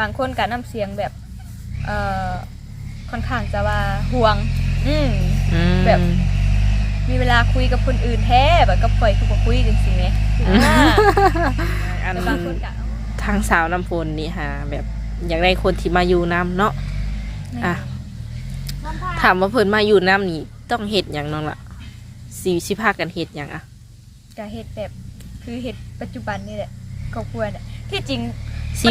บางคนก็น้ำเสียงแบบเอ่อค่อนข้างจะว่าห่วง อืมอืม แบบ มีเวลาคุยกับคนอื่นแท้แบบก็ปล่อยคือบ่คุยจังซี่แหมอ่าอันแต่บางคนก็ทางสาวน้ำพลนี่หาแบบอยากได้คนที่มาอยู่น้ำเนาะ อะ ถามว่าเพิ่นมาอยู่น้ำนี่ต้องเฮ็ดหยังน้องล่ะสิสิพากันเฮ็ดหยังอะก็เฮ็ดแบบ คือเฮ็ดปัจจุบันนี่แหละครอบครัวเนี่ยที่จริง สิ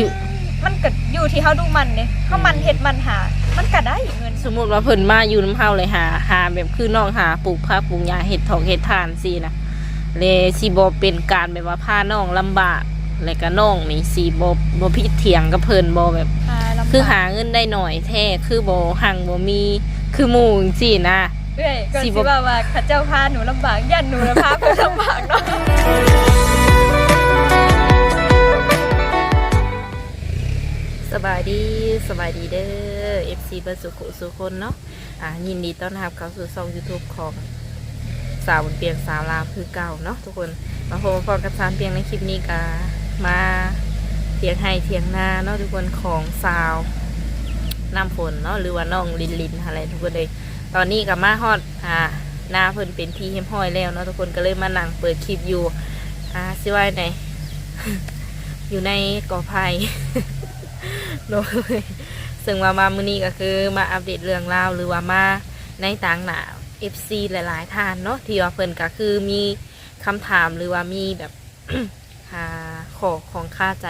มันก็อยู่ที่เฮาดูมันเด้เฮามันเฮ็ดมันหา มันก็ได้เงินสมมุติว่าเพิ่นมาอยู่น้ำเฮาเลยหาหาแบบคือน้องหาปลูกผักปลูกหญ้าเฮ็ดถอกเฮ็ดทานสินะเลยสิบ่เป็นการแบบว่าพาน้องลำบากแล้วก็น้องนี่สิบ่บ่พิดเถียงกับเพิ่นบ่แบบ หาลำบากคือหาเงินได้หน่อยแท้คือบ่หังบ่มีคือหมู่จังซี่นะ เอ้ยก็สิสิบ่ ว่าว่าข้าเจ้าพาหนูลำบากยันหนูละพาเพิ่นลำบากเนาะายดีเด้อ FC เบอร์สุขุสุคนเนาะอ่ายินดีต้อนรับเข้าสู่ช่อง YouTube ของสาวบนเตียงสาวลาวคือเก่าเนาะทุกคนมาพบมพอกับสาวเตียงในคลิปนี้ก็มาเถียงให้เถียงหน้าเนาะทุกคนของสาวน้ำฝนเนาะหรือว่าน้องลินลินอะไรทุกคนเลย ตอนนี้กับมาฮอดอ่าหน้าเพิ่นเป็นที่เฮมห้อยแล้วเนาะทุกคนก็เลยมานั่งเปิดคลิปอยู่อ่าสิว่าไหนอยู่ในกอไผ่โดย ซึ่งว่ามามื้อนี้ก็คือมาอัปเดตเรื่องราวหรือว่ามาในต่างหน้า FC หลาย ๆ ท่านเนาะที่ว่าเพิ่นก็คือมีคำถามหรือว่ามีแบบหาขอของค่าใจ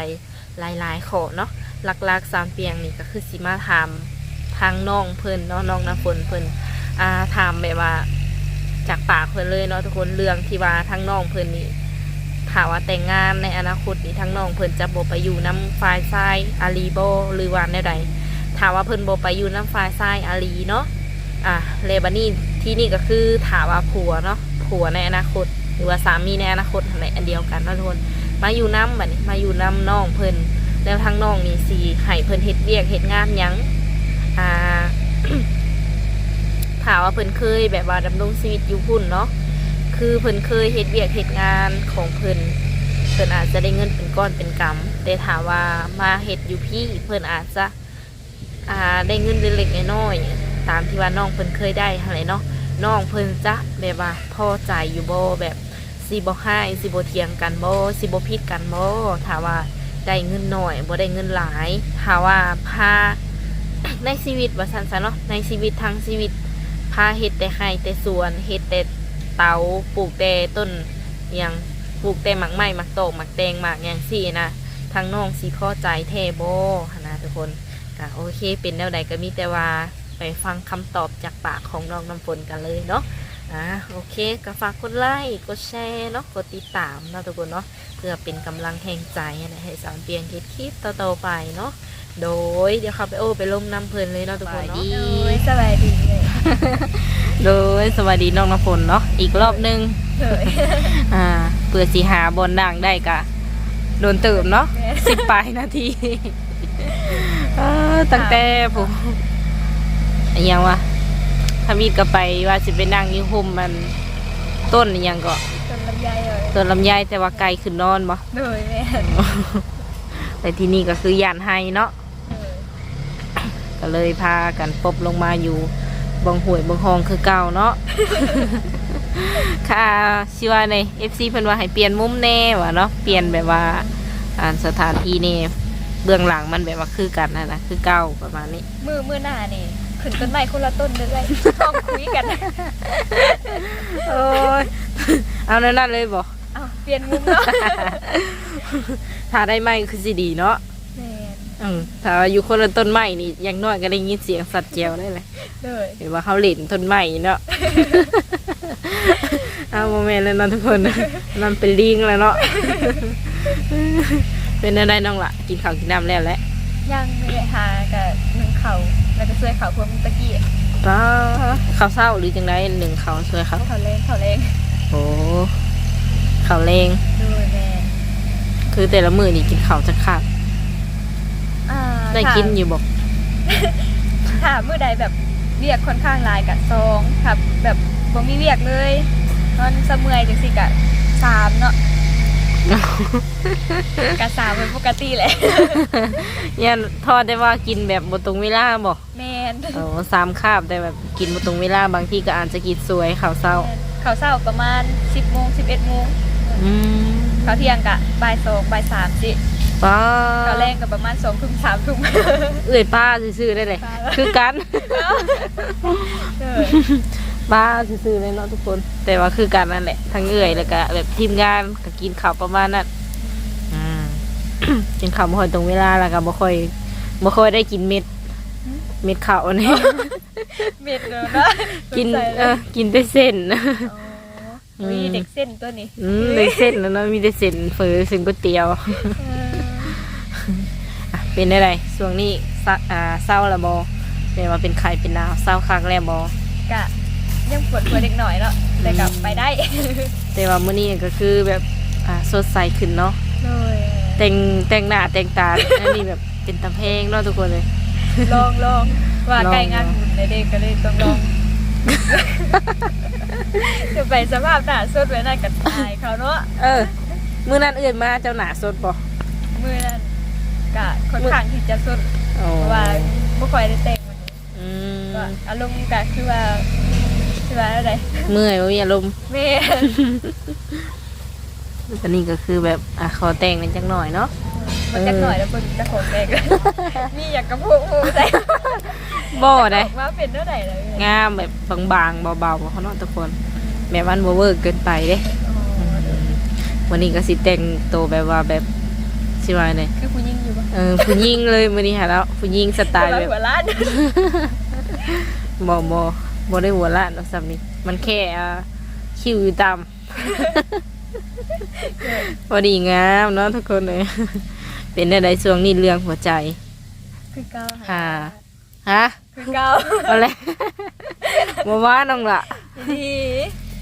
หลาย ๆ ขอเนาะหลักๆสามเปียงนี่ก็คือสิมาถามทางน้องเพิ่นเนาะน้องน้ำฝนเพิ่นอ่าถามแบบว่าจากปากเพิ่นเลยเนาะทุกคนเรื่องที่ว่าทางน้องเพิ่นนี่ถามว่าแต่งงานในอนาคตนี้ทั้งน้องเพิ่นจะบ่ไปอยู่น้ำฝ่ายซ้ายอาลีโบหรือว่าแนวใด ถามว่าเพิ่นบ่ไปอยู่น้ำฝ่ายซ้ายอาลีเนาะอะเลบานี่ที่นี่ก็คือถามว่าผัวเนาะผัวในอนาคต หรือว่าสามีในอนาคตอะไรอันเดียวกันนะทุกคนมาอยู่น้ำแบัดนี้มาอยู่น้ำน้องเพิ่นแล้วทั้งน้องนี่สิให้เพิ่นเฮ็ดเวียกเฮ็ดงานยังอ่าถามว่าเพิ่นเคยแบบว่าดำรงชีวิตอยู่พุ่นเนาะคือเพิ่นเคยเฮ็ดเวียกเฮ็ดงานของเพิ่นเพิ่นอาจจะได้เงินเป็นก้อนเป็นกำแต่ถามว่ามาเฮ็ดอยู่พี่เพิ่นอาจจะ อ่าได้เงินเล็กๆน้อยๆตามที่ว่าน้องเพิ่นเคยได้อะไรเนาะน้องเพิ่นจะแบบว่าพอใจอยู่บ่แบบสิบ่ให้สิบ่เถียงกันบ่สิบ่ผิดกันบ่ถ้าว่าได้เงินน้อยบ่ได้เงินหลายถ้าว่าพาในชีวิตว่าซั่นซะเนาะในชีวิตทั้งชีวิตพาเฮ็ดแต่ไร่แต่สวนเฮ็ดแต่เตาปลูกแต่ต้นอหยังปลูกแต่หมักไม้หมักโตกหมักแตงหมักอย่างสี่นะทางน้องสีพ่อใจแทโบหนนะทุกคน ก็โอเค เป็นแนวใดก็มีแต่ว่าไปฟังคำตอบจากปากของน้องน้ำฝนกันเลยเนาะอ่าโอเคก็ฝากกดไลค์กดแชร์เนาะกดติดตามเนาะทุกคนเนาะเพื่อเป็นกำลังแห่งใจนะให้สามเปลี่ยนเฮ็ดคลิปต่อๆไปเนาะโดยเดี๋ยวเขาไปโอ้ไปลมน้ำเพลินเลยเนาะทุกคนเนาะโอ้ยสบายดีเลยโดยสวัสดีน้องน้ำฝนเนาะอีกรอบหนึงเลยอ่าเพื่อสีหาบอลดังได้กะโดนเติมเนาะสิบปลายนาที เออตั้งแต่ผมอนหยังวะถ้ามีดก็ไปว่าสิไปนั่งอยิ่ห่มมัน ต้นอหยังก็จนลำไยเลยต้นลำไยแต่ว่าไกลขึ้นนอนบ่เลยแม่แต่ที่นี่ก็คือยานไฮเนาะเลยก็เลยพากันปบลงมาอยู่บางห่วยบางห้องคือเก่าเนาะ ค่ะชิว่าใน FC เพิ่นว่าให้เปลี่ยนมุมแน่ว่ะเนาะ เปลี่ยนแบบว่า อ่าสถานที่นี่ เบื้องหลังมันแบบว่าคือกันนะนะคือเก่าประมาณนี้ มือมือหน้านี่ขึ้นต้นไม้คนละต้นเลยต้องคุยกันโอ้ยเอาแนวนั้นเลยบ่อ้าวเปลี่ยนมุมเนาะถ้าได้ไม้คือสิดีเนาะแม่นอืมถ้าอยู่คนละต้นไม้นี่อย่างน้อยก็ได้ยินเสียงสัตว์แจวได้เลยเลยเห็นว่าเขาเล่นต้นไม้เนาะเอาโมเมนต์เลยเนาะทุกคนมันเป็นลิงแล้วเนาะ เป็นอะไรน้องละกินข้าวกินน้ำแล้วแหละยังไม่ได้หากับหนึ่งเขาแล้วก็ช่วยเขาเพิ่มตะกี้ป้าข้าวเศร้าหรือจังไรหนึ่งเขาวช่วยเขาเขาเล่งเขาเล่งโอ้ข้าวเลงเลยแม่คือแต่ละมือนี่กินข้าวจะขาดอ่าได้กินอยู่บอกถ้าเมื่อใดแบบเวียกค่อนข้างหลายกับสองครับ แบบบ่มีเวียกเลยนอนเสะเมอยจังสิกะสามเนาะ กะสาวเป็นปกติแหละยันทอดได้ว่ากินแบบบตรงเวลาบอกแมนโอ้สามคาบแต่แบบกินบตรงเวลาบางที่ก็อาจจะกินสวยข่าวเศร้าเขาวเช้าประมาณ10โมง11โมงอืมเขาวเที่ยงกะบ่าย2บ่าย3สิป้าเขาวแรงก็ประมาณ2ทุ่ม3ทุ่มเอื่อยป้าซื่อๆได้เลยป้าคือกัน เออป้าซื่อๆเลยเนาะทุกคน แต่ว่าคือกันนั่นแหละทั้งเอื่อยแล้วก็แบบทีมงานก็กินข้าวประมาณนั้นอืมกินข้าวบ่ค่อยตรงเวลาแล้วก็บ่ค่อยบ่ค่อยได้กินเม็ด เม็ดข้าวนี่เม็ดเลยนะกินสดใสเอเลยอกินแต่เส้นอ๋อมีเด็กเส้นตัวนี้อืมเลยเส้นแล้วเนาะมีแต่เส้นเฟอเส้นก๋วยเตี๋ยวเอออะเป็นอะไรช่วงนี้ซะอ่าเศร้าละบอเป็นว่าเป็นไข่เป็นดาวเศร้าคักแล้วบอกะ ยังปวดหัวเด็กหน่อยเนาะแต่กลับไปได้แต่ว่ามื้อนี้ก็คือแบบอ่าสดใสขึ้นเนาะเลยแต่งแต่งหน้าแต่งตาอันนี้แบบเป็นตะเพงเนาะทุกคนเลยลองลองว่าลองไก่งานบุญในเด็กก็เลยต้องลองจะไปสภาพหน้าสดไว้นั่นกับตายเขาเนาะเออมื้อนั้นเอื่นมาเจ้าหน้าสดบ่มือนั้นกะค่อนข้างที่จะสดอ๋อเพราะว่าไม่ค่อยได้แต่งวันนี้อืมก็อารมณ์กะคือว่า คือว่าอะไรเมื่อยบ่มีอารมณ์ แม่อันนี้ก็คือแบบอะขอแต่งกันจักหน่อยเนาะ มันจะหน่อยแล้วเบิ่งจะของแดงนี่อยากกระพุ้งมูใจบ่ได้ว่าเป็นเท่าไหร่เลยงามแบบบางๆเบาๆเขาเนาะทุกคนแบบมันบ่เวอร์เกินไปเด้วันนี้ก็สิแต่งตัวแบบว่าแบบสิว่าไงคือผู้หญิงอยู่ปะเออผู้หญิงเลยมื้อนี้หาแล้วผู้หญิงสไตล์แบบหัวล้านบ่บ่ บ่ได้หัวล้านเอาซ้ำนี่มันแค่อ่าคิ้วอยู่ต่ำพอดีงามเนาะทุกคนเลยเป็นได้ใดช่วงนี้เรื่องหัวใจคือเก้าค่ะฮะคือเก้าเอาเลยบ่ว่าน้องละดี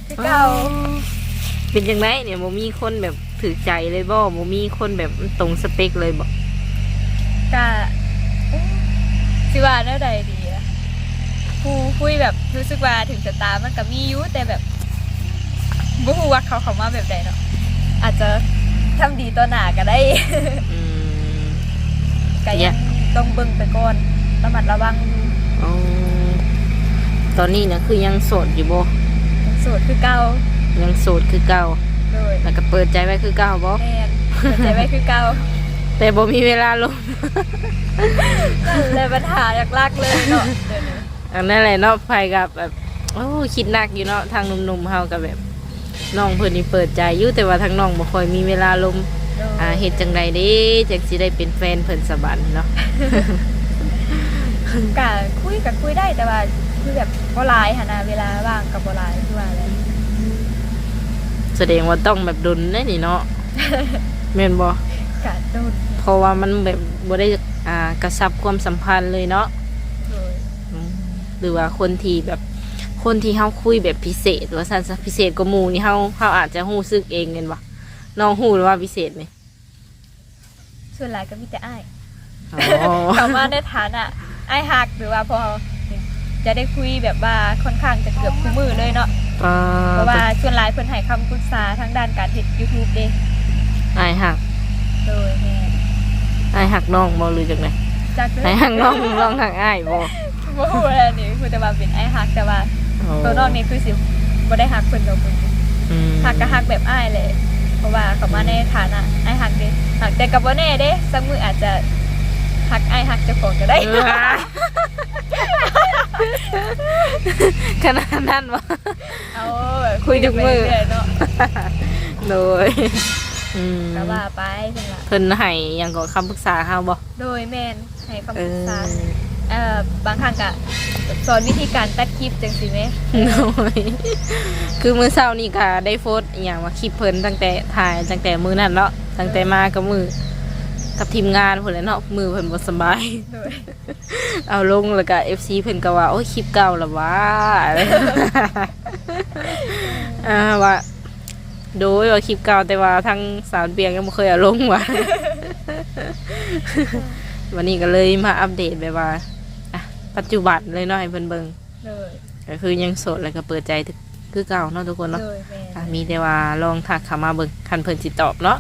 คือเก้าเป็นจังไดเนี่ยบ่มีคนแบบถือใจเลยบ่บ่มีคนแบบตรงสเปคเลยบ่กะสิว่าเท่าใดดี อะผู้คุยแบบรู้สึกว่าถึงสตาร์มันก็มีอยู่แต่แบบบ่ฮู้ว่าเขาเขามาแบบใดเนาะอาจจะทำดีต่อหน้าก็ได้ อืม ก็เนี่ยัย งต้องเบิ่งไปก่อนระมัดระวังอยู่อ๋อตอนนี้เนี่ยคือยังโสดอยู่บ่โสดคือเก่ายังโสดคือเก่า เลยแล้วก็เปิดใจไว้คือเก่าบ่แม่นเปิดใจไว้คือเก่าแต่บ่มีเวลาลง นั่นเลยปัญหาหลักๆเลยเนาะเดี๋ยวนี้ อันนั้นแหละเนาะไผกับแบบโอ้คิดหนักอยู่เนาะทางหนุ่มๆเฮากับแบบน้องเพิ่นนี่เปิดใจอยู่แต่ว่าทางน้องบ่ค่อยมีเวลาลงอ่าเฮ็ดจังไดเด้จังสิได้เป็นแฟนเพิ่นสะบันเนาะกะคุยกับคุยได้แต่ว่าคุยแบบบ่หลายหั่นนะเวลาว่างกับบ่หลายคือว่าอะไรแสดงว่าต้องแบบดุนได้นี่เนาะแม่นบ่กะตุนเพราะว่ามันแบบบ่ได้อ่ากระชับความสัมพันธ์เลยเนาะเลยอืม หรือว่าคนที่แบบคนที่เฮาคุยแบบพิเศษว่าซั่นซะพิเศษกว่าหมู่นี่เฮาเฮาอาจจะฮู้สึกเองเงินบ่น้องฮู้หรือว่าพิเศษไหมส่วนหลายก็มีแต่อ้ายอ๋อเขามาในฐานะอ้ายฮักหรือว่าพอจะได้คุยแบบว่าค่อนข้างจะเกือบคู่มือเลยเนาะอ่เพราะว่าส่วนหลายเพิ่นให้คำปรึกษาทางด้านการเฮ็ด YouTube เด้อายหักเลยแม่อายหักน้องบ่หรือจังไดจักเลอายยหักน้องน้องหักอายบ่ บ่ฮู้อะไรนี่คือแต่ว่าเป็นอ้ายฮักแต่ว่าตัวนอกนี่คือสิบ่ได้ฮักเพิ่นดอกเพิ่นอืมฮักก็ฮักแบบอ้ายเลยเพราะว่าเขามาในฐานะอ้ายฮักเด้ฮักแต่ก็บ่แน่เด้สักมื้ออาจจะฮักอ้ายฮักเจ้าของก็ได้เออขนาดนั้นบ่เอาแบบคุยทุกมื้อไปเรื่อยๆเนาะโดยอืมก็ว่าไปเพิ่นล่ะเพิ่นให้หยังก็คำปรึกษาเฮาบ่โดยแม่นให้คำเอปรึกอษา เอ่อบางครั้งก็สอนวิธีการตัดคลิปจังซี่แหมโดยคือมื้อเช้านี่ก็ได้โพสต์อหย่างว่าคลิปเพิ่นตั้งแต่ถ่ายตั้งแต่มื้อนั้นเนาะตั้งแต่มากับมือกับทีมงานเพิ่นแหละเนาะมือเพิ่นบ่สบาย โดยเอาลงแล้วก็ FC เพิ่นก็ว่า โอ้ยคลิปเก่าและวะอะไร อ่าว่า โดยว่าคลิปเก่าแต่ว่าทางสาวเบียงยังบ่เคยเอาลงว่ะ วันนี้ก็เลยมาอัปเดตแบบว่าอะ ปัจจุบันเลยเนาะให้เพิ่นเบิ่งโดยก็คือยังโสดแล้วก็เปิดใจคือคือเก่าเนาะทุกคนเนาะโดยแม่นอะมีแต่ว่าลองทักเข้ามาเบิ่งคันเพิ่นสิตอบเนาะ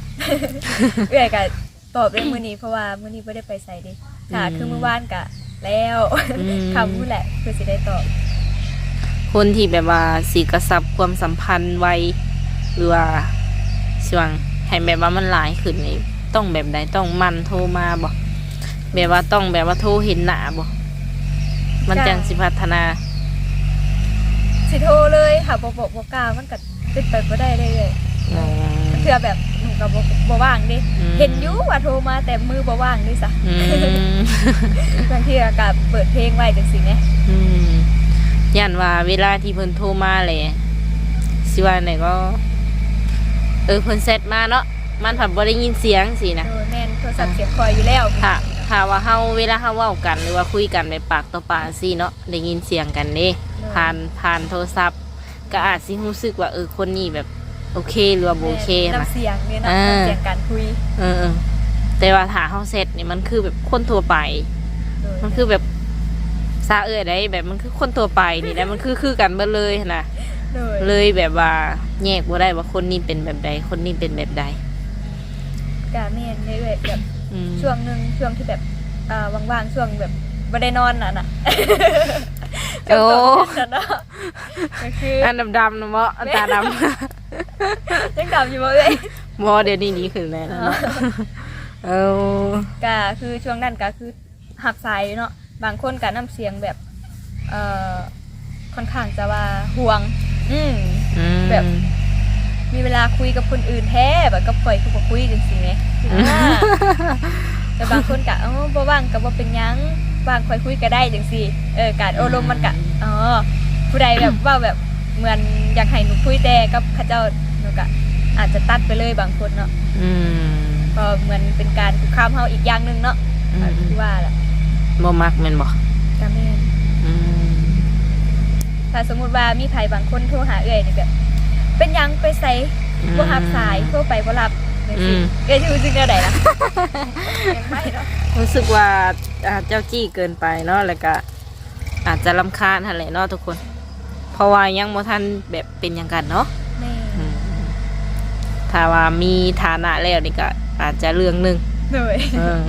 เอื้อยก็ตอบเรื่องมื้อนี้เพราะว่ามื้อนี้บ่ได้ไปใส่เดิค่ะอืม คือมื้อวานก็แล้วอืม คำพูดแหละคือสิได้ตอบคนที่แบบว่าสีกระซับความสัมพันธ์ไวหรือว่าช่วงให้แบบว่ามันหลายขึ้นนี่ต้องแบบใดต้องมันโทรมาบ่แบบว่าต้องแบบว่าโทรเห็นหน้าบ่ มันจังสิพัฒนา สิโทรเลยค่ะบ่บ่บ่กล้ามันก็เป็นไปบ่ได้เลยเลยอ๋อเทื่อแบบหนูก็บ่บ่ว่างเดิอืมเห็นอยู่ว่าโทรมาแต่มือบ่ว่างดิซะอืมบางทีก็เปิดเพลงไว้จังซี่แหมอืมย่านว่าเวลาที่เพิ่นโทรมาแหละสิว่าไหนก็ เออเพิ่นเซตมาเนาะมันผัดบ่ได้ยินเสียงสินะโดยแม่นโทรศัพท์เสียงคอยอยู่แล้วถ้า ถ้าว่าเฮาเวลาเฮาเว้ากันหรือว่าคุยกันแบบปากต่อปากสิเนาะได้ยินเสียงกันเด้ผ่านผ่านโทรศัพท์ ก็อาจสิรู้สึกว่าเออคนนี้แบบโอเคหรือว่าบ่โอเคแม่นนะน้ำเสียงนี่เนาะอ่าน้ำเสียงการคุยเออเออแต่ว่าถ้าเฮาเซตนี่มันคือแบบคนทั่วไปโดยมันคือแบบซาเอ้ยได้แบบมันคือคนทั่วไปนี่แหละมันคือคือกันเบิดเลยนะโดยเลยแบบว่าแยกว่าได้ว่าคนนี้เป็นแบบใด คนนี้เป็นแบบใดกาแม่นเลยแบบแบบ อืมช่วงหนึงช่วงที่แบบอ่าว่างๆช่วงแบบบ่ได้นอนน่ะน่ะโอ้ช่วงตอนนั้นน่ะเนาะก็คืออันดำๆนะเมาะอันตาดยังดำอยู่บ่เอ้ยำมอเดี๋ยวนี้ดีขึ้นแล้วนะเนาะเออก็คือช่วงนั้นก็คือหักสายเนาะบางคนก็น้ำเสียงแบบเอ่อค่อนข้างจะว่าห่วง อืม อืม แบบ มีเวลาคุยกับคนอื่นแท้แบบก็ปล่อยคือบ่คุยจังซี่แหมอ่าแต่บางคนก็เอ้าบ่ว่างก็บ่เป็นหยังว่างค่อยคุยก็ได้จังซี่เออการโอารมณ์มันก็อ๋อผู้ใดแบบว่าแบบเหมือนอยากให้หนูคุยแต่กับเขาเจ้าหนูก็อาจจะตัดไปเลยบางคนเนาะอืมก็เหมือนเป็นการคุกคามเฮาอีกอย่างหนึงเนาะอืมคือว่าล่ะบ่มักแม่นบ่ก็แม่น อืม ถ้าสมมุติว่ามีไผบางคนโทรหาเอื้อยนี่แบบ เป็นหยังไปใส่บ่รับสายโทรไปบ่รับจังซี่เอ้ยสิรู้สึกแนวใดล่ะ ยังไม่เนาะรู้สึกว่าอ่าเจ้าจี้เกินไปเนาะแล้วก็อาจจะรำคาญหั่นแหละเนาะทุกคน เพราะว่ายังบ่ทันแบบเป็นหยังกันเนาะแม่อืมถ้าว่ามีฐานะแล้วนี่ก็อาจจะเรื่องหนึงเหนื่อยเออ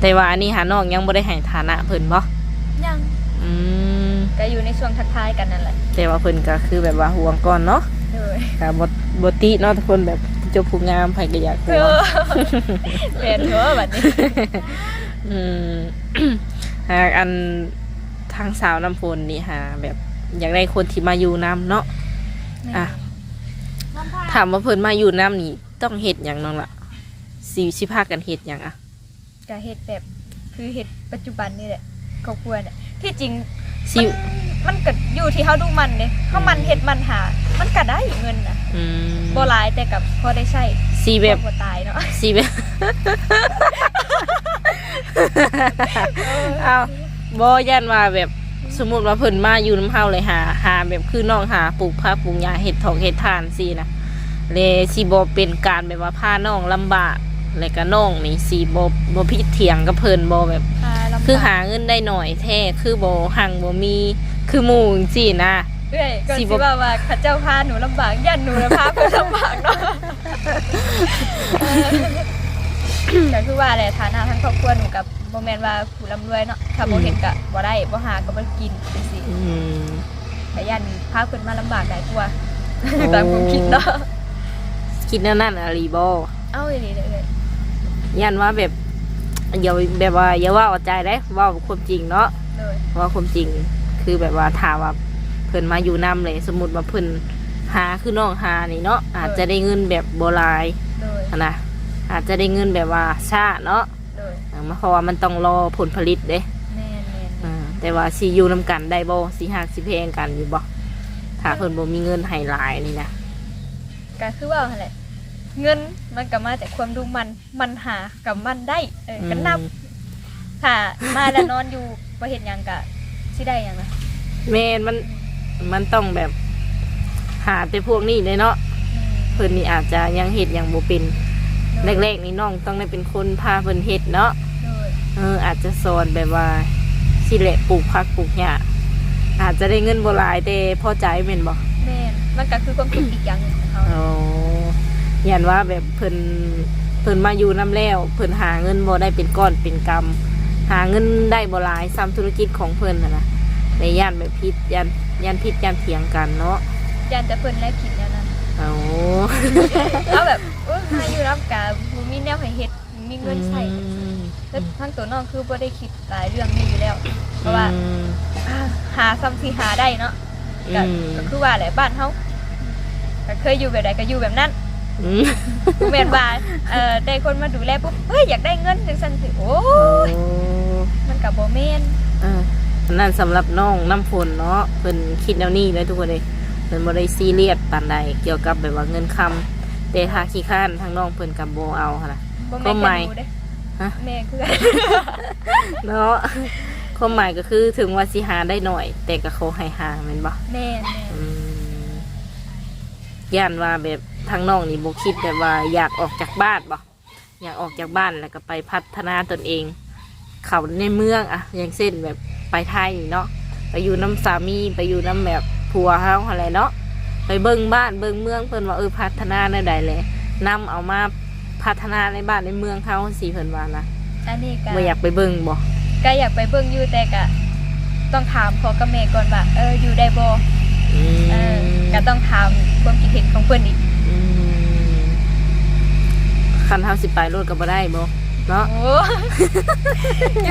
แต่ว่าอันนี้หาน้องยังบ่ได้ให้ฐานะเพิ่นบ่ยังอืมก็อยู่ในช่วงทักทายกันนั่นแหละแต่ว่าเพิ่นก็คือแบบว่าห่วงก่อนเนาะ เหนื่อยก็บ่บ่ติเนาะทุกคนแบบเจ้าผู้งามไผก็อยากเอห่วงอเรียนหัวแบบนี้อืม หากอันทางสาวน้ำฝนนี่หาแบบอยากได้คนที่มาอยู่น้ำเนาะอะถามว่าเพิ่นมาอยู่น้ำนี่ต้องเฮ็ดหยังน้องล่ะสิสิพากันเฮ็ดหยังอะก็เฮ็ดแบบ คือเฮ็ดปัจจุบันนี่แหละก็ควรน่ะที่จริงสิ มันมันก็อยู่ที่เฮาดูมันเด้เฮามันเฮ็ดมันหา มันก็ได้เงินน่ะอืมบ่หลายแต่กับพอได้ใช้สิแบบ บ่ตายเนาะสิแบบ เอาบ่ยันว่าแบบสมมุติว่าเพิ่นมาอยู่น้ำเฮาเลยหาหาแบบคือน้องหาปลูกผักปลูกหญ้าเฮ็ดทองเฮ็ดทานสินะเลยสิบ่เป็นการแบบว่าพาน้องลำบาก แล้วก็น้องนี่สิบ่บ่พิดเถียงกับเพิ่นบ่แบบหาลำบากคือหาเงินได้หน่อยแท้คือบ่หังบ่มีคือหมู่จังซี่นะเอ้ยก็สิสิบ่ว่าว่าข้าเจ้าพาหนูลำบากยันหนูนะพาเพิ่นลำบากเนาะก็คือว่าแหละฐานะทั้งครอบครัวหนูกับบ่แม่นว่าผู้ร่ำรวยเนาะถ้าบ่เฮ็ดก็บ่ได้บ่หาก็บ่กินจังซี่อืมแต่ยันพาเพิ่นมาลำบากได้กว่าตามความคิดเนาะคิดแนวนั้นอะลีบ่เอ้าอีหลีเด้อเอ้ย ยันว่าแบบอย่าแบบว่าอย่าว่าเอาใจได้เว่าความจริงเนาะเลยเว่าความจริงคือแบบว่าถามว่าเพิ่นมาอยู่นํเลย สมมติว่าเพิ่นหาคือน้องหานี่เนาะอาจจะได้เงินแบบโบรายเลยนะอาจจะได้เงินแบบว่าช้าเนาะเลยอ่าเพราะว่ามันต้องรอผลผลิตเด้แม่นแม่นอ่าแต่ว่าสิอยู่นํกันได้บ่สิหักสิเพงกันอยู่บ่ถ้าเพิ่นบ่มีเงินให้หลายนี่นะก็คือว่าหั่นแหละ เงินมันก็มาจากความดูมันมันหากับมันได้เออก็นับอืมถ้ามาแล้วนอนอยู่บ่เฮ็ดหยังก็สิได้หยังนะแม่นมันมันต้องแบบหาแต่พวกนี้เลยเนาะเพิ่นนี่อาจจะยังเฮ็ดหยังบ่เป็นแรกๆนี่น้องต้องได้เป็นคนพาเพิ่นเฮ็ดเนาะเลยเอออาจจะสอนแบบว่าสิแหละปลูกผักปลูกหญ้าอาจจะได้เงินบ่หลายแต่พอใจแม่นบ่แม่นมันก็คือความสุขอีกอย่างหนึงของเขาอ๋อ ยันว่าแบบเพิ่นเพิ่นมาอยู่น้ำแล้ว เพิ่นหาเงินบ่ได้เป็นก้อนเป็นกำหาเงินได้บ่หลายซ้ำธุรกิจของเพิ่นน่ะนะในย่านแบบพิษยันยันพิษยันเถียงกันเนาะยันแต่เพิ่นแลกคิดแนวนั้นเอาเอาแบบเออมาอยู่รับกับบ่มีแนวให้เฮ็ดมีเงินใช้อืมแล้วทั้งตัวน้องคือบ่ได้คิดหลายเรื่องนี้อยู่แล้ว เพราะว่าอืมอ่าหาซ้ำที่หาได้เนาะก็อืมก็คือว่าแหละบ้านเฮาก็เคยอยู่แบบใดก็อยู่แบบนั้นอืม แม่นว่าเอ่อได้คนมาดูแลปุ๊บเฮ้ยอยากได้เงินจังซั่นสิโอ้ยมันก็บ่แม่นเอออันนั่นสำหรับน้องน้ำฝนเนาะเพิ่นคิดแนวนี้เลยทุกคนเลยเพิ่นบ่ได้ซีเรียสปานใดเกี่ยวกับแบบว่าเงินคำแต่ถ้าขี้ข้านทางน้องเพิ่นกับบ่เอาหั่นน่ะบ่ก็แม่นไม่แค่หนูเด้ฮะแม่คือเนาะความหมายก็คือถึงว่าสิหาได้หน่อย แต่ก็เขาให้หาแม่นบ่แม่นแม่นอืมย่านว่าแบบ ทางน้องนี่บ่คิดแบบว่าอยากออกจากบ้านบ่อยากออกจากบ้านแล้วก็ไปพัฒนาตนเอง เขาในเมืองอะอย่างเช่นแบบไปไทยนี่เนาะไปอยู่น้ำสามีไปอยู่น้ำแบบผัวเฮาอะไรเนาะไปเบิ่งบ้านเบิ่งเมืองเพิ่นว่าเออพัฒนาในใดแหละนำเอามาพัฒนาในบ้านในเมืองเขาสิเพิ่นว่านะอันนี้ก็บ่อยากไปเบิ่งบ่ก็อยากไปเบิ่งอยู่แต่ก็ต้องถามพ่อกับแม่ก่อนว่าเอออยู่ได้บ่อืมเออก็ต้องถามความคิดเห็นของเพิ่นอีกอืม คันเฮาสิไปรถก็บ่ได้บ่เนาะ โอ้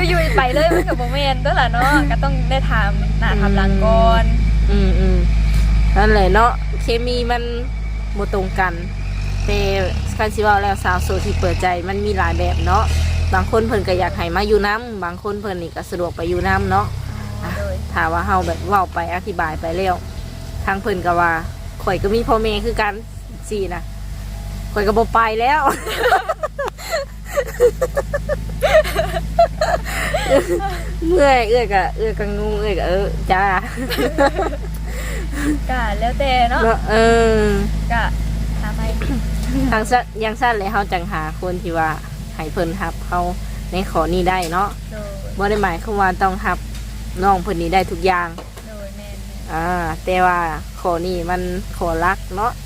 อยู่ๆไปเลยมันก็บ่แม่นเด้อล่ะเนาะก็ต้องได้ถามหน้าถามหลังก่อนอืมอืมนั่นแหละเนาะเคมีมันบ่ตรงกันแต่คันสิเว่าแล้วสาวโสดที่เปิดใจมันมีหลายแบบเนาะบางคนเพิ่นก็อยากให้มาอยู่น้ำบางคนเพิ่นนี่ก็สะดวกไปอยู่น้ำเนาะอ๋อโดยถ้าว่าเฮาแบบเว้าไปอธิบายไปแล้วทางเพิ่นก็ว่าข่อยก็มีพ่อแม่คือกัน สินะข่อยก็บ่ไปแล้ว เมื่อยเอื้อยก็เอื้อยก็งงเอื้อยก็เออจ้าก็แล้วแต่เนาะเนาะเออก็ถามให้ทางสั้นอยังสั้นเลยเฮาจังหาคนที่ว่าให้เพิ่นรับเขาในขอนี้ได้เนาะโดยบ่ได้หมายความว่าต้องรับน้องเพิ่นนี้ได้ทุกอย่างโดยแม่นอ่าแต่ว่าขอนี้มันขอรักเนาะๆโดยอืม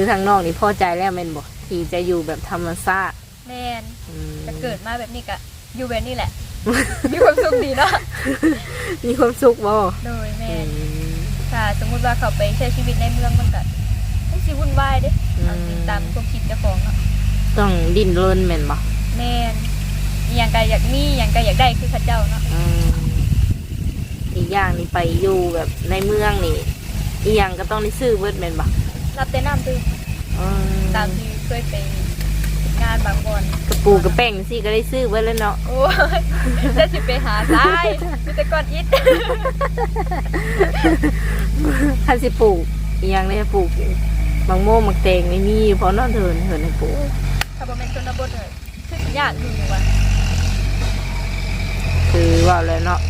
คือทางน้องนี่พอใจแล้วแม่นบ่ที่จะอยู่แบบธรรมชาติแม่นอืมจะเกิดมาแบบนี้ก็อยู่แบบนี้แหละ มีความสุขดีเนาะมีความสุขบ่โดยแม่อืนมถ้าสมมุติว่าเขาไปใช้ชีวิตในเมืองมันก็มันสิวุ่นวายเด้เอาสิตามความคิดเจ้าของเนาะต้องดิ้นรนแม่นบ่แม่นอหย่างก็อยากมีอหย่างก็อยากได้คือเขาเจ้าเนาะอืมอีกอย่างนี่ไปอยู่แบบในเมืองนี่อีกอย่างก็ต้องได้ซื้อเบิดแม่นบ่ รับแต่น้ำดื่มอืมตามที่เคยไปงานบางบอนกระปูกระแป้งสิก็ได้ซื้อเบิดแล้วเนาะโอ้ยจะสิไปหาซ้ายมีแต่ก้อนอิฐคันสิปลูกอีหยังได้ปลูกบางโม่บางแตงนี่มีอยู่เพราะนอนเถินเถินให้ปลูกถ้าบ่แม่นชนบทเลยคือยากอยู่ว่าคือว่าแล้วเนาะ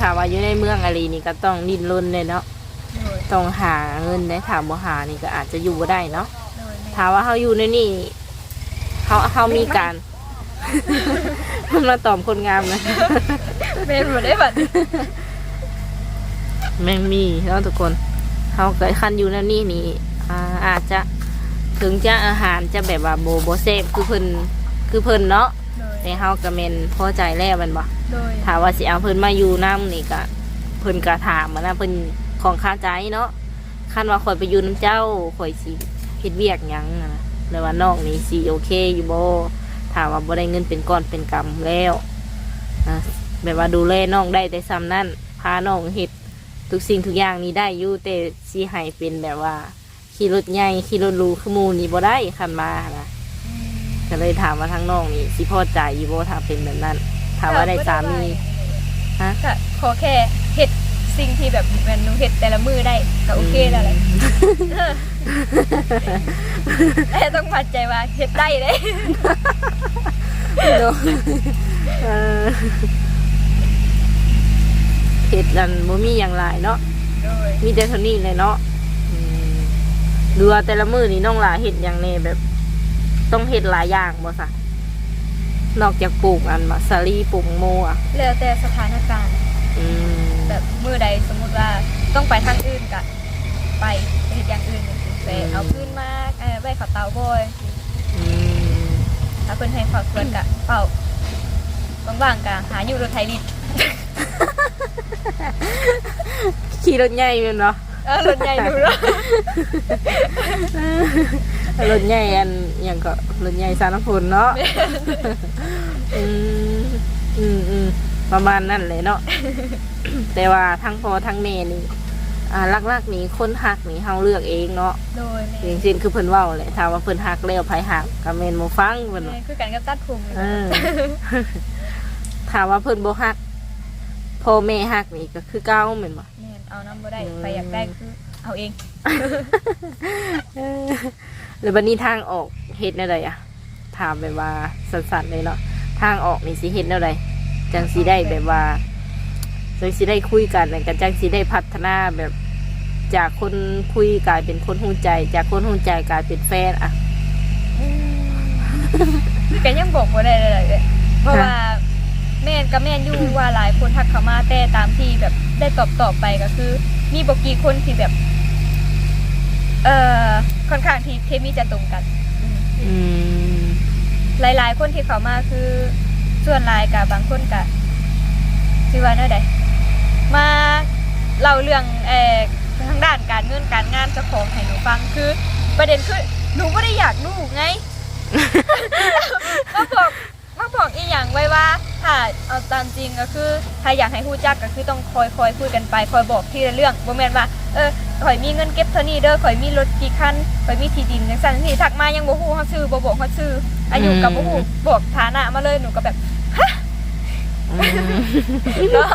ถามว่าอยู่ในเมืองอะไรนี่ก็ต้องดิ้นรนเลยเนาะโดย ต้องหาเงินได้ถามบ่หานี่ก็อาจจะอยู่บ่ได้เนาะโดยแม่ ถามว่าเฮาอยู่ในนี่เฮาเฮามีการ มันมาตอบคนงามนะแม่บ่ได้บัดนี้แม่งมีเนาะทุกคนเฮาเกิดคันอยู่ในนี่นี่อ่าอาจจะถึงจะอาหารจะแบบว่าโบโบเซฟคือเพิ่นคือเพิ่นเนาะโดยแต่เฮาก็แม่นพอใจแล้วแมันบ่โดยถามว่าสิเอาเพิ่นมาอยู่นํนี่ก็เพิ่นก็ถามมานะเพิ่น ของค่าใจเนาะคันว่าข่อยไปอยู่นํเจ้าข่อยสิเฮ็ดเวียกหยังนะแล้วว่านองนี่สิโอเคอยู่บ่ถามว่าบ่ได้เงินเป็นก้อนเป็นกำแล้วนะแบบว่าดูแลน้องได้แต่ซ้ำนั่นพาน้องเฮ็ดทุกสิ่งทุกอย่างนี้ได้อยู่แต่สิให้เป็นแบบว่าขี่รถใหญ่ขี่รถรูคือหมู่นี่บ่ได้คันมานะก็เลยถามว่าทางน้องนี่สิพอใจอยู่บ่ถ้าเป็นแบบนั้น ถามว่าได้สามีฮะขอแค่เฮ็ด สิ่งที่แบบแม่นหนูเฮ็ดแต่ละมือได้ก็โอเคแล้วแหละแต่ต้องมั่นใจว่าเฮ็ดได้เด้เนอะเออเห็ดอันบ่มีอย่างไรเนาะ โดยมีแต่เท่านี้เลยเนาะอืมดูว่าแต่ละมือนี่น้องหลาเห็ดอย่างแน่แบบ ต้องเห็ดหลายอย่างบ่สะนอกจากปลูกอันมาสาลีปลูกโมอะแล้วแต่สถานการณ์ อืม แบบมือใดสมมุติว่าต้องไปทางอื่นก็ไปไปเฮ็ดอย่างอื่นจังซี่แต่เอาขึ้นมาเออไว้เขาเตาบ่อยอืมถ้าเพิ่นให้ฝากส่วนกะเฝ้าว่างๆกะหาอยู่รถไถลิดขี่รถใหญ่แม่นบ่เออรถใหญ่ดูเนาะรถใหญ่อันหยังก็รถใหญ่สารน้ำฝนเนาะอืมอืมอืม ประมาณนั้นเลยเนาะ แต่ว่าทั้งพ่อทั้งแม่นี่อ่าลักๆนี่คนหักนี่เฮาเลือกเองเนาะโดยแม่อย่างเช่นคือเพิ่นเว้าแหละถามว่าเพิ่นหักแล้วไผหักก็แม่นบ่ฟังเพิ่นว่าแม่คือกันกับตัดผมเลยเออถามว่าเพิ่นบ่ฮักพ่อแม่ฮักนี่ก็คือเก่าแม่นบ่ แม่นเอาน้ำบ่ได้อืมใครอยากได้คือเอาเองแล้วบัดนี้ทางออกเฮ็ดแนวใดอะถามแบบว่าสั้นๆเลยเนาะทางออกนี่สิเฮ็ดแนวใด จังสิได้แบบว่าจังสิได้คุยกันแล้วก็จังสิได้พัฒนาแบบจากคนคุยกลายเป็นคนหูใจ จากคนหูใจกลายเป็นแฟนอะแกยังบอกบ่ได้เลยเลยเพราะว่าแม่นกับแม่นอยู่ว่าหลายคนทักเข้ามาแต่ตามที่แบบได้ตอบตอบไปก็คือ มีบกี่คนที่แบบ เอ่อค่อนข้างที่เคมีจะตรงกันอืมอืมหลายๆ คนที่เข้ามาคือ ส่วนหลายกับบางคนกะชื่อว่าเน่าใดมาเล่าเรื่องเอ่อทางด้านการเงินการงานเจ้าของให้หนูฟังคือ ประเด็นคือหนูไม่ได้อยากรู้ไง มาบอกมาบอกอีหยังไว้ว่าถ้าเอาตามจริงก็คือถ้าอยากให้ฮู้จักก็คือต้องคอยคอยคุยกันไปคอยบอกทีละเรื่องบ่แม่นว่าเออข่อยมีเงินเก็บเท่านี้เด้อข่อยมีรถกี่คันข่อยมีที่ดินจังซั่นนี่ทักมายังบ่ฮู้เฮาชื่อบ่บอกเฮาชื่ออายุกับบ่ฮู้บอกฐานะมาเลยหนูก็แบบ อืมเนาะ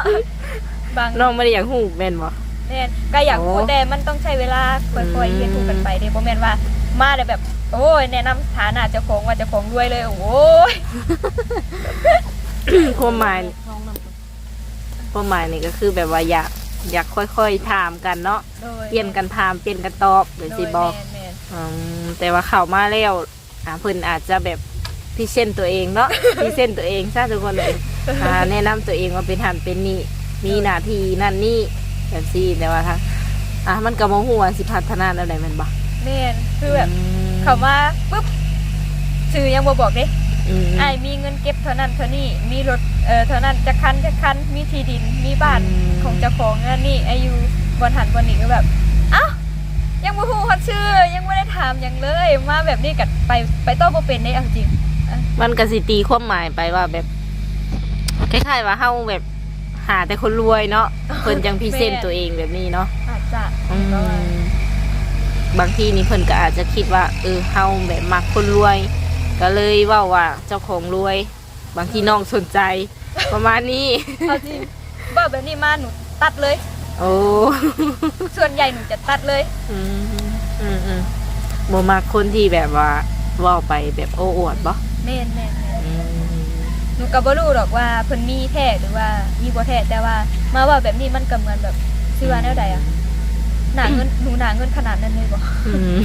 บางน้องไม่ได้อยากฮู้แม่นบ่แม่นก็อยากพูดโอ้แต่มันต้องใช้เวลาค่อยๆเรียนรู้กันไปเด้บ่แม่นว่ามาได้แบบ โอ้ยแนะนำฐานะเจ้าของว่าเจ้าของรวยเลยโอ้ยความหมายความหมายนี่ก็คือแบบว่าอยากอยากค่อยๆถามกันเนาะโดยเปลี่ยนกันถามเปลี่ยนกันตอบหรือสิบอกโดยแม่นอืมแต่ว่าเข้ามาแล้วอ่าเพิ่นอาจจะแบบพิเศษตัวเองเนาะพิเศษตัวเองซะทุกคนเลย อ่าแนะนำตัวเองว่าเป็นหันเป็นนี่มีหน้าที่นั่นนี่แบบซี่แต่ว่าทางอะมันก็บ่ฮู้ว่าสิพัฒนาอะไรแม่นบ่แม่นคือแบบมเขามาปุ๊บชื่อยังบ่บอกเด้อืมไอ้ายมีเงินเก็บเท่านั้นเท่านี้มีรถเอ่อเท่านั้นจะคันจะคันมีที่ดินมีบ้านของเจ้าของนั่นนี่อายุบนหันบนนี่ก็แบบเอ้ายังบ่ฮู้เขาชื่อ ยังไม่ได้ถามหยังเลย มาแบบนี้กัไปไปโต้บ่เป็นได้เอาจริงมันก็สิตีความหมายไปว่าแบบ คล้ายๆว่าเฮาแบบหาแต่คนรวยเนาะเพิ่นจังพิเศษตัวเองแบบนี้เนาะอาจจะอืมก็ว่าบางทีนี่เพิ่นก็อาจจะคิดว่า เออเฮาแบบมักคนรวย ก็เลยเว่าว่าเจ้าของรวย บางทีน้องสนใจ ประมาณนี้ เอาจริงว่าแบบนี้มาหนูตัดเลย โอ้ส่วนใหญ่หนูจะตัดเลย อืมอืมอืมบ่มักคนที่แบบว่าเว่าไปแบบโอ้อวดบ่แม่นแม่นแม่นอืม หนูก็บ่รู้หรอกว่าเพิ่นมีแท้หรือว่ามีบ่แท้แต่ว่ามาว่าแบบนี้มันก็เหมือนแบบชื่อว่าแนวใดอะหนาเงินหนูหนาเงินขนาดนั้นเลยบ่อืม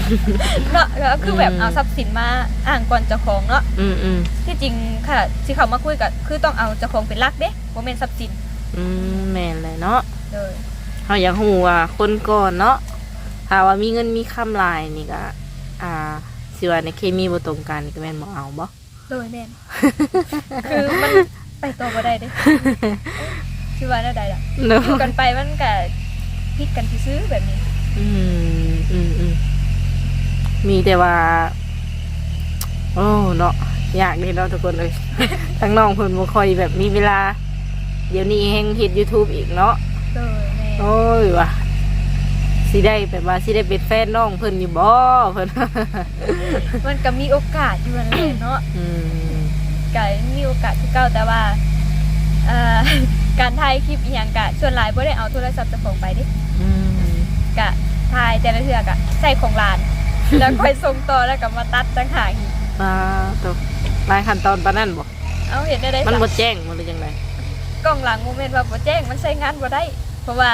เนาะก็คือแบบอืม เอาทรัพย์สินมาอ้างก่อนเจ้าของเนาะอืมอืมที่จริงค่ะที่เขามาคุยก็คือต้องเอาเจ้าของเป็นหลักเด้บ่แม่นทรัพย์สินอืมแม่นเลยเนาะเลยเขาอยากฮู้ว่าคนก่อนเนาะถ้าว่ามีเงินมีคำหลายนี่ก็อ่าสิว่าในเคมีบ่ตรงกันนี่ก็แม่นบ่เอาบ่ โดยแม่น คือมันไปต่อบ่ได้เด้ชื่อว่าแนวใดล่ะเนาะอยู่กันไปมันก็พิดกันซื้อๆแบบนี้ อืมอืมอืมมีแต่ว่า โอ้เนาะอยากนี่เนาะทุกคนเลย ทั้งน้องเพิ่นบ่ค่อยแบบมีเวลา เดี๋ยวนี้แฮงเฮ็ด YouTube อีกเนาะ โดยแม่น โอ้ยว่ะ สิได้แบบว่าสิได้เป็นแฟนน้องเพิ่นอยู่บ่เพิ่นมันก็มีโอกาสอยู่นั่นแหละเนาะอืมก็มีโอกาสที่เก่าแต่ว่าเอ่อการถ่ายคลิปอหย่างกะส่วนหลายบ่ได้เอาโทรศัพท์เจ้าของไปเดิอืมกะถ่ายแต่ละเทือกะใส่ของหลาน แล้วค่อยส่งต่อแล้วก็มาตัดต่างหากอีกอ่าตกหลายขั้นตอนปานนั้นบ่เอาเห็นได้ได้มันจ้ะบ่แจ้งมันเลยจังไดกล้องหลังโมเมนต์ว่าบ่แจ้งมันใช้งานบ่ได้ เพราะว่า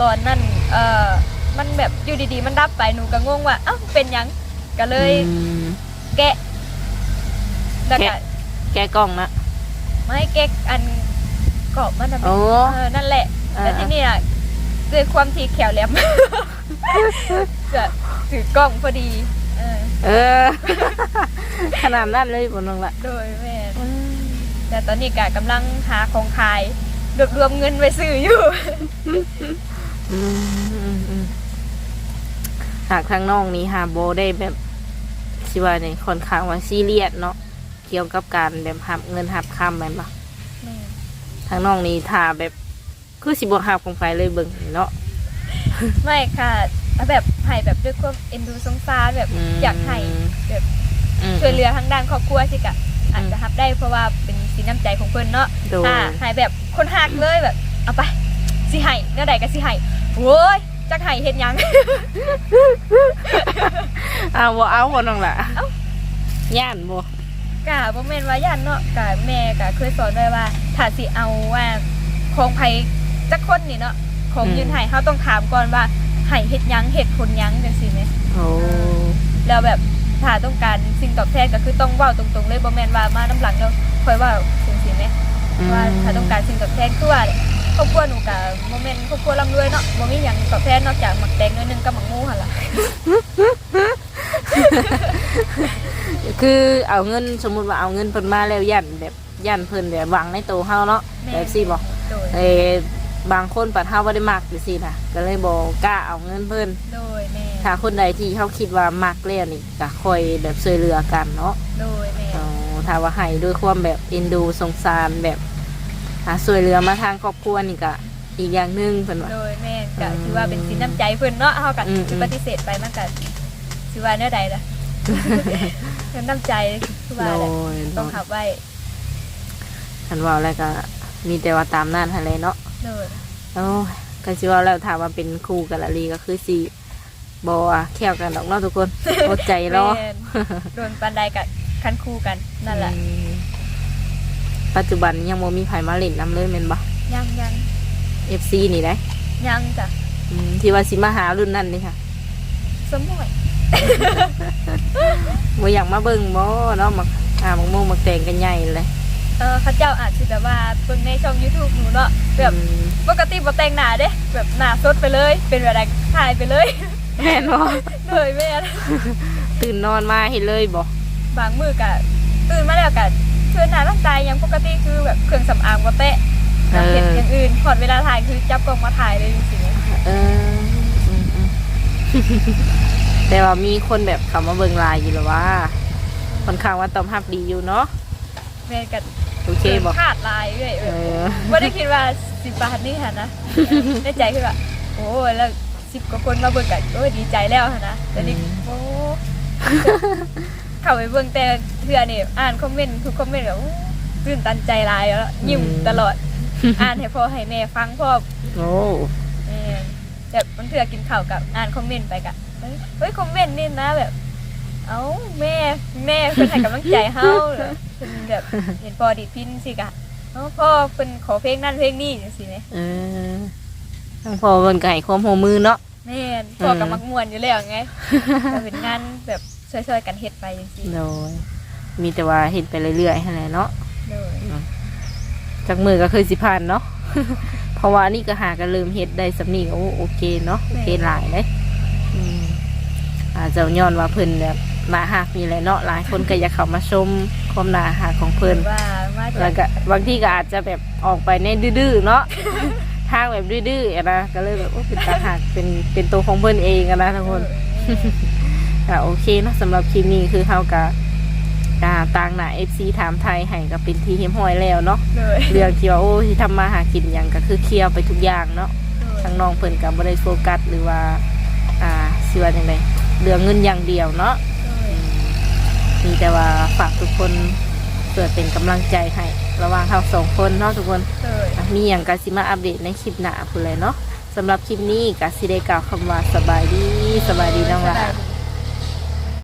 ตอนนั้นเอ่อ มันแบบอยู่ดีๆ มันดับไปหนูก็งงว่าเอ้าเป็นหยังก็เลยอืม แกะแล้วก็แกะ แกะกล้องนะ ไม่แกะอันกรอบมันน่ะโอ้ เออนั่นแหละอ่าแล้วทีนี้อะด้วยความที่แขวแหลม จะถือกล้องพอดีเออเออ ขนาดนั้นเลยบ่น้องละโดยแม่นแต่ตอนนี้กะกำลังหาของขายรวบรวมเงินไว้ซื้ออยู่ อืมอืมอืมหากทางน้องนี้หาโบได้แบบสิว่าเนี่ยค่อนข้างว่าซีเรียสเนาะเกี่ยวกับการแบบหับเงินหับคำแม่นปะแม่นทางน้องนี้ถ้าแบบคือสิบวหับของไฟเลยเบิ่งเนาะ ไม่ค่ะเอาแบบให้แบบด้วยความเอ็นดูสงสารแบบมอยากให้แบบม ช่วยเหลือทางด้านครอบครัวสิกะอาจจะรับได้เพราะว่าเป็นสีน้ำใจของเพิ่นเนาะโดยถ้าให้แบบคนหักเลยแบบ เอาไปสิให้เนื้อใดก็สิให้โว้ย จักให้เฮ็ดหยัง เอาบ่เอาบ่น้องละเอ้า ย่านบ่กะบ่แม่นว่าย่านเนาะกะแม่กะเคยสอนไว้ว่าถ้าสิเอาว่าของไผจักคนนี่เนาะของยืนให้เฮาต้องถามก่อนว่าให้เฮ็ดหยังเหตุผลหยังจังซี่แหม โอ้แล้วแบบถ้าต้องการสิ่งตอบแทนก็คือต้องเว้าตรงๆเลยบ่แม่นว่ามาน้ำหลังแล้วค่อยเว่าจังซี่แหม ว่าถ้าต้องการสิ่งตอบแทนคือว่า ครอบครัวหนูกับโมเมนต์ครอบครัวร่ำรวยเนาะบ่มีหยังตอบแทนนอกจากหมักแตงน้อยหนึงกับหมักหมูหั่นล่ะคือเอาเงินสมมุติว่าเอาเงินเพิ่นมาแล้วย่านแบบย่านเพิ่นแบบหวังในตัวเฮาเนาะแม่แบบซี่บ่โดยเออบางคนปัดเฮาบ่ได้มักจังซี่นะก็เลยบ่กล้าเอาเงินเพิ่น โดยแม่ถ้าคนใดที่เขาคิดว่ามักแล้วนี่ก็ค่อยแบบช่วยเหลือกันเนาะโดยแม่อ๋อถ้าว่าให้ด้วยความแบบเอ็นดูสงสารแบบ หาช่วยเหลือมาทางครอบครัวนี่ก็อีกอย่างหนึงเพิ่นว่า โดยแม่ก็อืมถือว่าเป็นสินน้ำใจเพิ่นเนาะเฮาก็อืม สิปฏิเสธไปมันก็สิว่าแนวใดล่ะเป็นน้ำใจคือว่าโดแหละยต้องขับไว้คันว่าแล้วก็มีแต่ว่าตามนั้นหั่นแหละเนาะโดยโอ้ยก็สิว่าแล้วถามว่าเป็นครูกันละลีก็คือสิบ่ว่าแค่วกันดอกเนาะทุกคนอดใจรอแม่นโดนปานใดก็คันคู่กันนั่นแหละ อืม ปัจจุบันยังบ่มีไผมาเล่นนํเลยแม่นบ่ ยังยัง FC นี่ได้ยังจ้ะอืมที่ว่าสิมาหารุ่นนั้นนี่ค่ะสมมุติบ่อยากมาเบิ่งบ่เนาะมักอ่ามักม่วงมักแตงกันใหญ่เลยเออเขาเจ้าอาจจะแบบว่าเบิ่งในช่อง YouTube หนูเนาะแบบอืมปกติบ่แต่งหน้าเด้ แบบหน้าสดไปเลย เป็นแบบถ่ายไปเลย แม่นบ่เลยแม่นตื่นนอนมาเห็นเลยบ่บางมือกะตื่นมาแล้วกะ เพื่อนหน้าร่างกายยังปกติคือแบบเครื่องสำอางบ่เตะแบบเห็นอย่างอื่นพอดเวลาถ่ายคือจับกล้องมาถ่ายเลยจริงเอออืมอืมแต่ว่ามีคนแบบเข้ามาเบิ่งหลายอยู่แล้วว่าค่อนข้างว่าตอบรับดีอยู่เนาะๆแม่นกะโอเคบ่ขาดลายเรื่อยเออ ไม่ได้คิดว่าสิบบาทนี่ค่ะนะ ในใจคือแบบโอ้ยแล้วสิบกว่าคนมาเบิ่งกันโอ้ยดีใจแล้วค่ะนะแต่นี่โอ้ เข้าไปเบิ่งแต่เทื่อนี่อ่านคอมเมนต์ทุกคอมเมนต์แบบอู้ตื่นตันใจหลายแล้วยิ้มตลอด อ่านให้พ่อให้แม่ฟังพ่อโอ้แม่แบบบางเทื่อกินข้าวกับอ่านคอมเมนต์ไปกะเฮ้ยเฮ้ยคอมเมนต์นี่นะแบบ เอ้าแม่แม่เพิ่นให้กำลังใจเฮาเหรอเพิ่นแบบเห็นพอดีดพินสิกะเอ้าพ่อเพิ่นขอเพลงนั่นเพลงนี้จังซี่แหมเออทั้งพ่อเพิ่นก็ให้ความร่วมมือเนาะ แม่นพ่อกับมักม่วนอยู่แล้วไงก็เป็นงานแบบ ช่วยๆกันเฮ็ดไปจังซี่โดยมีแต่ว่าเห็นไปเรื่อยๆหั่นแหละเนาะเลยจากมือก็เคยสิผ่านเนาะ เพราะว่านี่ก็หากันเริ่มเฮ็ดได้สำนีก็โอ้โอเคเนาะโอเคหลายเลยอืมอาจจะย้อนว่าเพิ่นแบบมาหักนี่แหละเนาะหลายคนก็อยากเข้ามาชมความน่าหักของเพิ่นว่ามาจาแล้กวก็บางที่ก็อาจจะแบบออกไปในดื้อๆเนาะ ทางแบบดื้อๆอะนะก็เลยแบบโอ้เป็นตาหักเป็นเป็นตัวของเพิ่นเองอะนะทุกคน ก็โอเคเนาะสำหรับคลิปนี้คือเฮากับอ่าต่างหน้า FC ถามไทยให้ก็เป็นที่เฮียมห้อยแล้วเนาะเลยเรื่องที่ว่าโอ้ที่ทำมาหากินอย่างก็คือเคลียร์ไปทุกอย่างเนาะทางน้องเพิ่นก็บ่ได้โฟกัสหรือว่าอ่าสิว่าจังไดเรื่องเงินอย่างเดียวเนาะอืมมีแต่ว่าฝากทุกคนเกิดเป็นกำลังใจให้ระหว่างเราสองคนเนาะทุกคนเลยอะมีอย่างก็สิมาอัปเดตในคลิปหน้าพุ่นเลยเนาะสำหรับคลิปนี้ก็สิได้กล่าวคำว่าสบายดีสบายดีน้องละ สบายดี